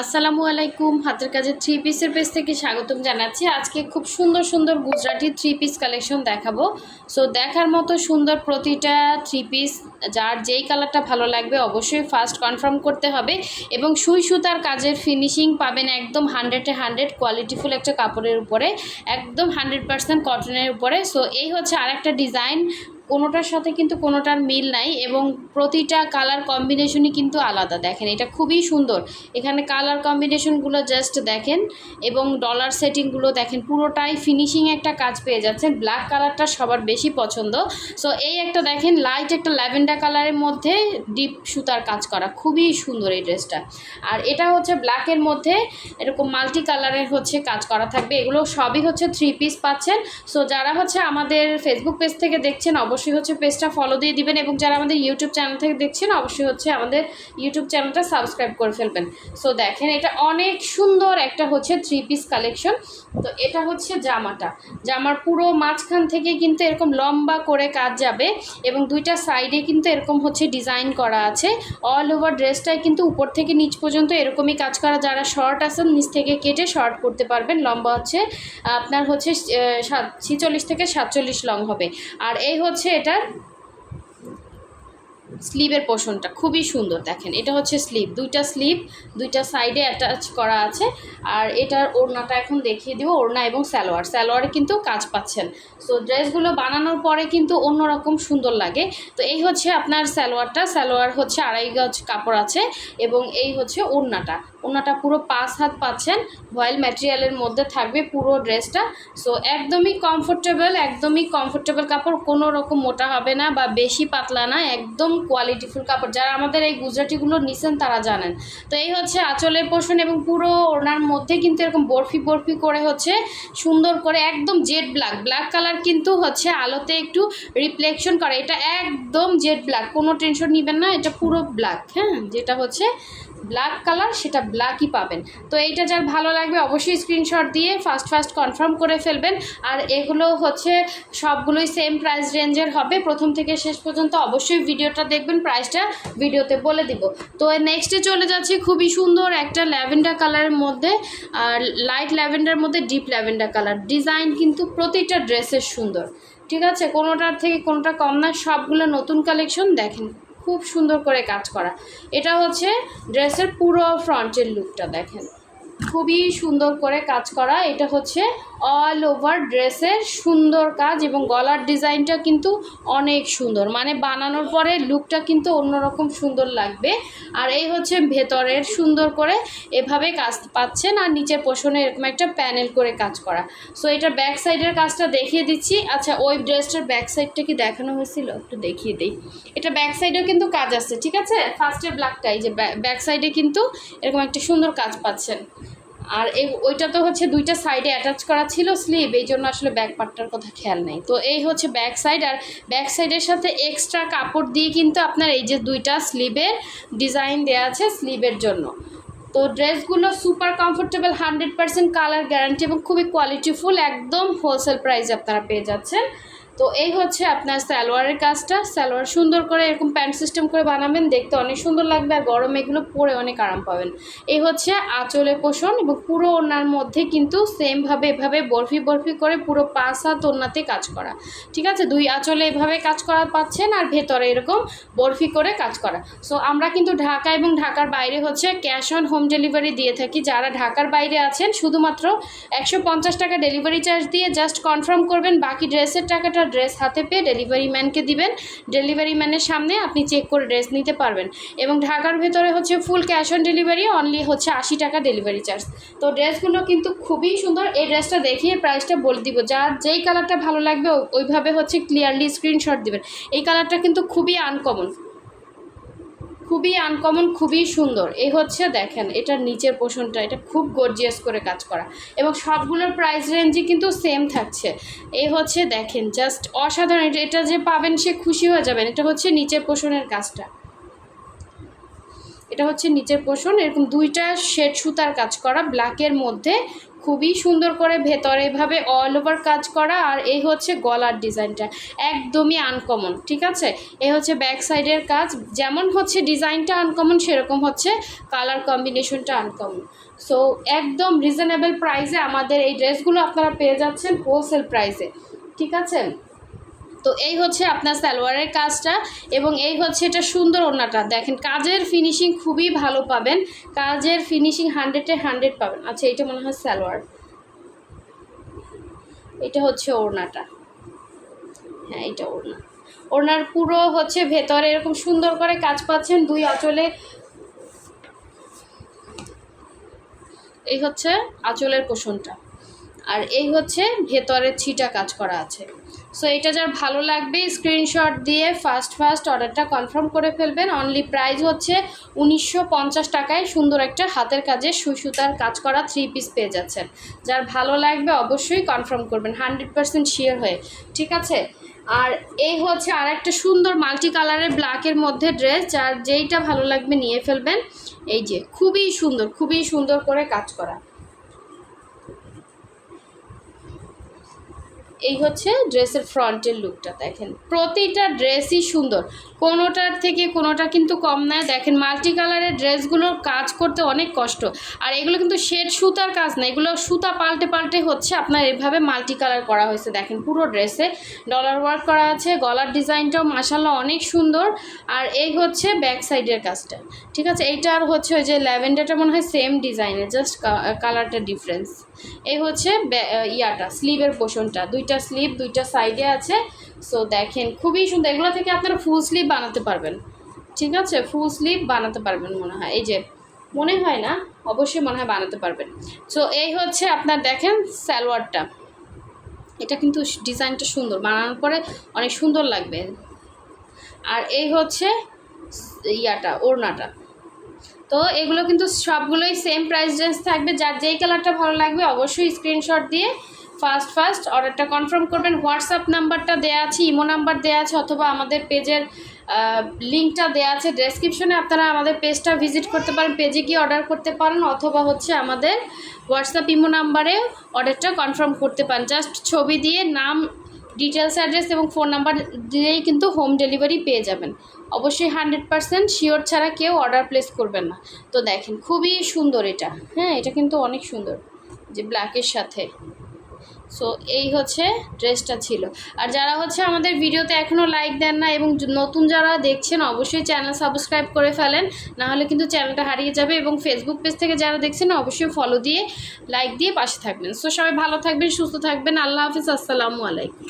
আসসালামু আলাইকুম, হাতের কাজে থ্রি পিসের পেজ থেকে স্বাগতম জানাচ্ছি। আজকে খুব সুন্দর সুন্দর গুজরাটি থ্রি পিস কালেকশন দেখাবো। সো দেখার মতো সুন্দর প্রতিটা থ্রি পিস যার যেই কালারটা ভালো লাগবে অবশ্যই ফার্স্ট কনফার্ম করতে হবে এবং সুই সুতার কাজের ফিনিশিং পাবেন একদম হান্ড্রেডে হান্ড্রেড কোয়ালিটিফুল একটা কাপড়ের উপরে, একদম হান্ড্রেড পার্সেন্ট কটনের উপরে। সো এই হচ্ছে আরেকটা ডিজাইন কোনোটার সাথে কিন্তু কোনোটার মিল নাই এবং প্রতিটা কালার কম্বিনেশনই কিন্তু আলাদা। দেখেন, এটা খুবই সুন্দর। এখানে কালার কম্বিনেশনগুলো জাস্ট দেখেন এবং ডলার সেটিংগুলো দেখেন, পুরোটাই ফিনিশিং একটা কাজ পেয়ে যাচ্ছেন। ব্ল্যাক কালারটা সবার বেশি পছন্দ। সো এই একটা দেখেন লাইট একটা ল্যাভেন্ডার কালারের মধ্যে ডিপ সুতার কাজ করা। খুবই সুন্দর এই ড্রেসটা আর এটা হচ্ছে ব্ল্যাকের মধ্যে এরকম মাল্টি কালারের হচ্ছে কাজ করা থাকবে। এগুলো সবই হচ্ছে থ্রি পিস পাচ্ছেন। সো যারা হচ্ছে আমাদের ফেসবুক পেজ থেকে দেখছেন, অবশ্যই হচ্ছে পেজটা ফলো দিয়ে দিবেন এবং যারা আমাদের ইউটিউব চ্যানেল থেকে দেখছেন, অবশ্যই হচ্ছে আমাদের ইউটিউব চ্যানেলটা সাবস্ক্রাইব করে ফেলবেন। সো দেখেন, এটা অনেক সুন্দর একটা হচ্ছে থ্রি পিস কালেকশন তো এটা হচ্ছে জামাটা। জামার পুরো মাঝখান থেকে কিন্তু এরকম লম্বা করে কাজ যাবে এবং দুইটা সাইডে কিন্তু এরকম হচ্ছে ডিজাইন করা আছে। অল ওভার ড্রেসটাই কিন্তু উপর থেকে নিচ পর্যন্ত এরকমই কাজ করা। যারা শর্ট আছেন, নিচ থেকে কেটে শর্ট করতে পারবেন। লম্বা হচ্ছে আপনার হচ্ছে ছিচল্লিশ থেকে সাতচল্লিশ লং হবে। আর এই হচ্ছে এটার স্লিভের পোর্শনটা খুবই সুন্দর, দেখেন। এটা হচ্ছে স্লিভ, দুইটা স্লিভ, দুইটা সাইডে অ্যাটাচ করা আছে। আর এটার ওড়নাটা এখন দেখিয়ে দিব, ওড়না এবং স্যালোয়ার স্যালোয়ারে কিন্তু কাজ পাচ্ছেন। সো ড্রেসগুলো বানানোর পরে কিন্তু অন্যরকম সুন্দর লাগে। তো এই হচ্ছে আপনার স্যালোয়ারটা স্যালোয়ার হচ্ছে আড়াই গজ কাপড় আছে এবং এই হচ্ছে ওড়নাটা। ওড়নাটা পুরো পাঁচ হাত পাচ্ছেন। ভয়েল ম্যাটেরিয়ালের মধ্যে থাকবে পুরো ড্রেসটা। সো একদমই কমফোর্টেবল একদমই কমফোর্টেবল কাপড়। কোনো রকম মোটা হবে না বা বেশি পাতলা না, একদম কোয়ালিটিফুল কাপড়। যারা আমাদের এই গুজরাটিগুলো নিছেন তারা জানেন। তো এই হচ্ছে আঁচলের পোষণ এবং পুরো ওনার মধ্যে কিন্তু এরকম বরফি বরফি করে হচ্ছে সুন্দর করে একদম জেড ব্ল্যাক। ব্ল্যাক কালার কিন্তু হচ্ছে আলোতে একটু রিফ্লেকশন করে। এটা একদম জেড ব্ল্যাক, কোনো টেনশন নেবেন না, এটা পুরো ব্ল্যাক হ্যাঁ? যেটা হচ্ছে ব্ল্যাক কালার, সেটা ব্ল্যাকই পাবেন। তো এইটা যার ভালো লাগবে অবশ্যই স্ক্রিনশট দিয়ে ফার্স্ট ফার্স্ট কনফার্ম করে ফেলবেন। আর এগুলো হচ্ছে সবগুলোই সেম প্রাইস রেঞ্জের হবে। প্রথম থেকে শেষ পর্যন্ত অবশ্যই ভিডিওটা দেখবেন প্রাইসটা ভিডিওতে বলে দিব। তো নেক্সটে চলে যাচ্ছি খুবই সুন্দর একটা ল্যাভেন্ডার কালারের মধ্যে, আর লাইট ল্যাভেন্ডার মধ্যে ডিপ ল্যাভেন্ডার কালার ডিজাইন কিন্তু প্রতিটা ড্রেসের সুন্দর। ঠিক আছে? কোনোটার থেকে কোনোটা কম না, সবগুলো নতুন কালেকশন দেখেন, খুব সুন্দর করে কাজ করা। এটা হচ্ছে ড্রেসের পুরো ফ্রন্টের লুকটা দেখেন। খুবই সুন্দর করে কাজ করা। এটা হচ্ছে অল ওভার ড্রেসের সুন্দর কাজ এবং গলার ডিজাইনটা কিন্তু অনেক সুন্দর। মানে বানানোর পরে লুকটা কিন্তু অন্যরকম সুন্দর লাগবে। আর এই হচ্ছে ভেতরের সুন্দর করে এভাবে কাজ পাচ্ছেন আর নিচের পোষণে এরকম একটা প্যানেল করে কাজ করা। সো এটা ব্যাক সাইডের কাজটা দেখিয়ে দিচ্ছি। আচ্ছা ওই ড্রেসটার ব্যাক সাইডটা কি দেখানো হয়েছিল? একটু দেখিয়ে দিই। এটা ব্যাক সাইডেও কিন্তু কাজ আছে, ঠিক আছে? ফার্স্টে ব্ল্যাকটাই যে ব্যাক সাইডে কিন্তু এরকম একটা সুন্দর কাজ পাচ্ছেন। আর এই ওইটা তো হচ্ছে দুইটা সাইডে অ্যাটাচ করা ছিল স্লিভ এই জন্য আসলে ব্যাক পার্টটার কথা খেয়াল নেই। তো এই হচ্ছে ব্যাক সাইড আর ব্যাক সাইডের সাথে এক্সট্রা কাপড় দিয়ে কিন্তু আপনার এই যে দুইটা স্লিভের ডিজাইন দেওয়া আছে স্লিভের জন্য। তো ড্রেসগুলো super comfortable hundred percent colour guarantee এবং খুবই কোয়ালিটিফুল একদম হোলসেল প্রাইসে আপনারা পেয়ে যাচ্ছেন। তো এই হচ্ছে আপনার সালোয়ারের কাজটা। সালোয়ার সুন্দর করে এরকম প্যান্ট সিস্টেম করে বানাবেন, দেখতে অনেক সুন্দর লাগবে আর গরমে এগুলো পরে অনেক আরাম পাবেন। এই হচ্ছে আঁচলে পোষণ এবং পুরো ওনার মধ্যে কিন্তু সেমভাবে এভাবে বরফি বরফি করে পুরো পাঁচ হাত ওনাতে কাজ করা। ঠিক আছে? দুই আঁচলে এভাবে কাজ করা পাচ্ছেন আর ভেতরে এরকম বরফি করে কাজ করা। সো আমরা কিন্তু ঢাকা এবং ঢাকার বাইরে হচ্ছে ক্যাশ অন হোম ডেলিভারি দিয়ে থাকি। যারা ঢাকার বাইরে আছেন, শুধুমাত্র একশো পঞ্চাশ টাকা ডেলিভারি চার্জ দিয়ে জাস্ট কনফার্ম করবেন, বাকি ড্রেসের টাকাটা ড্রেস হাতে পেয়ে ডেলিভারি ম্যানকে দিবেন। ডেলিভারি ম্যানের সামনে আপনি চেক করে ড্রেস নিতে পারবেন। এবং ঢাকার ভেতরে হচ্ছে full cash on delivery, only হচ্ছে আশি টাকা ডেলিভারি চার্জ। তো ড্রেসগুলো কিন্তু খুবই সুন্দর। এই ড্রেসটা দেখিয়ে প্রাইসটা বলে দিব। যার যেই কালারটা ভালো লাগবে ওইভাবে হচ্ছে ক্লিয়ারলি স্ক্রিনশট দিবেন। এই কালারটা কিন্তু খুবই আনকমন খুবই আনকমন খুবই সুন্দর। এই হচ্ছে দেখেন, এটার নিচের পোষণটা এটা খুব গর্জিয়াস করে কাজ করা। এবং সবগুলোর প্রাইস রেঞ্জই কিন্তু সেম থাকছে। এই হচ্ছে দেখেন জাস্ট অসাধারণ। এটা- যে পাবেন সে খুশি হয়ে যাবেন। এটা হচ্ছে নিচের পোষণের কাজটা। এটা হচ্ছে নিচের পোষণ এরকম দুইটা শেড সুতার কাজ করা ব্ল্যাকের মধ্যে খুবই সুন্দর করে ভেতরে এভাবে অল ওভার কাজ করা আর এই হচ্ছে গলার ডিজাইনটা। একদমই আনকমন ঠিক আছে? এ হচ্ছে ব্যাক সাইডের কাজ। যেমন হচ্ছে ডিজাইনটা আনকমন সেরকম হচ্ছে কালার কম্বিনেশনটা আনকমন সো একদম রিজনেবল প্রাইসে আমাদের এই ড্রেসগুলো আপনারা পেয়ে যাচ্ছেন হোলসেল প্রাইসে ঠিক আছে? তো এই হচ্ছে আপনার সালোয়ারের কাজটা এবং এই হচ্ছে এটা সুন্দর ওড়নাটা। দেখেন, কাজের ফিনিশিং খুবই ভালো পাবেন। কাজের ফিনিশিং হান্ড্রেডে হান্ড্রেড পাবেন। আচ্ছা এটা মনে হয় সালোয়ার। এটা হচ্ছে ওড়নাটা। হ্যাঁ এটা ওড়না। ওড়নার পুরো হচ্ছে ভেতরে এরকম সুন্দর করে কাজ পাচ্ছেন দুই আঁচলে। এই হচ্ছে আঁচলের পোষণটা। আর এই হচ্ছে ভেতরের ছিটা কাজ করা আছে। সো এটা যার ভালো লাগবে স্ক্রিনশট দিয়ে ফার্স্ট ফার্স্ট অর্ডারটা কনফার্ম করে ফেলবেন। অনলি প্রাইস হচ্ছে উনিশশো পঞ্চাশ টাকায় সুন্দর একটা হাতের কাজে সুই সুতার কাজ করা থ্রি পিস পেয়ে যাচ্ছেন। যার ভালো লাগবে অবশ্যই কনফার্ম করবেন হান্ড্রেড পার্সেন্ট শিওর হয়ে। ঠিক আছে? আর এই হচ্ছে আর একটা সুন্দর মাল্টি কালারের ব্ল্যাকের মধ্যে ড্রেস যার যেইটা ভালো লাগবে নিয়ে ফেলবেন। এই যে, খুবই সুন্দর খুবই সুন্দর করে কাজ করা। এই হচ্ছে ড্রেসের ফ্রন্টের লুকটা, দেখেন। প্রতিটা ড্রেসই সুন্দর। কোনোটার থেকে কোনোটা কিন্তু কম নয় দেখেন মাল্টি কালারের ড্রেসগুলোর কাজ করতে অনেক কষ্ট। আর এগুলো কিন্তু শেড সুতার কাজ না। এগুলো সুতা পাল্টে পাল্টে হচ্ছে আপনার এভাবে মাল্টি কালার করা হয়েছে। দেখেন, পুরো ড্রেসে ডলার ওয়ার্ক করা আছে, গলার ডিজাইনটাও মাসাল্লাহ অনেক সুন্দর। আর এই হচ্ছে ব্যাক সাইডের কাজটা, ঠিক আছে? এইটা আর হচ্ছে ওই যে ল্যাভেন্ডারটা মনে হয় সেম ডিজাইনের, জাস্ট কালারটা ডিফারেন্স। এই হচ্ছে ইয়াটা স্লিভের পোষণটা। দুইটা স্লিভ দুইটা সাইডে আছে। সো দেখেন, খুবই সুন্দর। এগুলো থেকে আপনারা ফুল স্লিভ বানাতে পারবেন। ঠিক আছে? ফুল স্লিভ বানাতে পারবেন মনে হয়। এই যে, মনে হয় না? অবশ্যই মনে হয় বানাতে পারবেন। সো এই হচ্ছে আপনার দেখেন সালোয়ারটা। এটা কিন্তু ডিজাইনটা সুন্দর। বানানোর পরে অনেক সুন্দর লাগবে। আর এই হচ্ছে ইয়াটা, ওড়নাটা। তো এগুলো কিন্তু সবগুলোই সেম প্রাইস রেঞ্জ থাকবে। যার যেই কালারটা ভালো লাগবে অবশ্যই স্ক্রিনশট দিয়ে ফার্স্ট ফার্স্ট অর্ডারটা কনফার্ম করবেন। হোয়াটসঅ্যাপ নাম্বারটা দেওয়া আছে ইমো নাম্বার দেওয়া আছে, অথবা আমাদের পেজের লিঙ্কটা দেওয়া আছে। ডেসক্রিপশনে আপনারা আমাদের পেজটা ভিজিট করতে পারেন পেজে গিয়ে অর্ডার করতে পারেন, অথবা হচ্ছে আমাদের হোয়াটসঅ্যাপ ইমো নাম্বারে অর্ডারটা কনফার্ম করতে পারেন। জাস্ট ছবি দিয়ে নাম ডিটেলস অ্যাড্রেস এবং ফোন নাম্বার দিয়েই কিন্তু হোম ডেলিভারি পেয়ে যাবেন। অবশ্যই হান্ড্রেড পারসেন্ট শিওর ছাড়া কেউ অর্ডার প্লেস করবেন না। তো দেখেন, খুবই সুন্দর এটা। হ্যাঁ এটা কিন্তু অনেক সুন্দর, যে ব্ল্যাকের সাথে। সো এই হচ্ছে ড্রেসটা ছিল। আর যারা হচ্ছে আমাদের ভিডিওতে এখনও লাইক দেন না এবং নতুন যারা দেখছেন, অবশ্যই চ্যানেল সাবস্ক্রাইব করে ফেলেন। নাহলে কিন্তু চ্যানেলটা হারিয়ে যাবে এবং ফেসবুক পেজ থেকে যারা দেখছেন, অবশ্যই ফলো দিয়ে লাইক দিয়ে পাশে থাকবেন। সো সবাই ভালো থাকবেন, সুস্থ থাকবেন। আল্লাহ হাফিজ। আসসালামু আলাইকুম।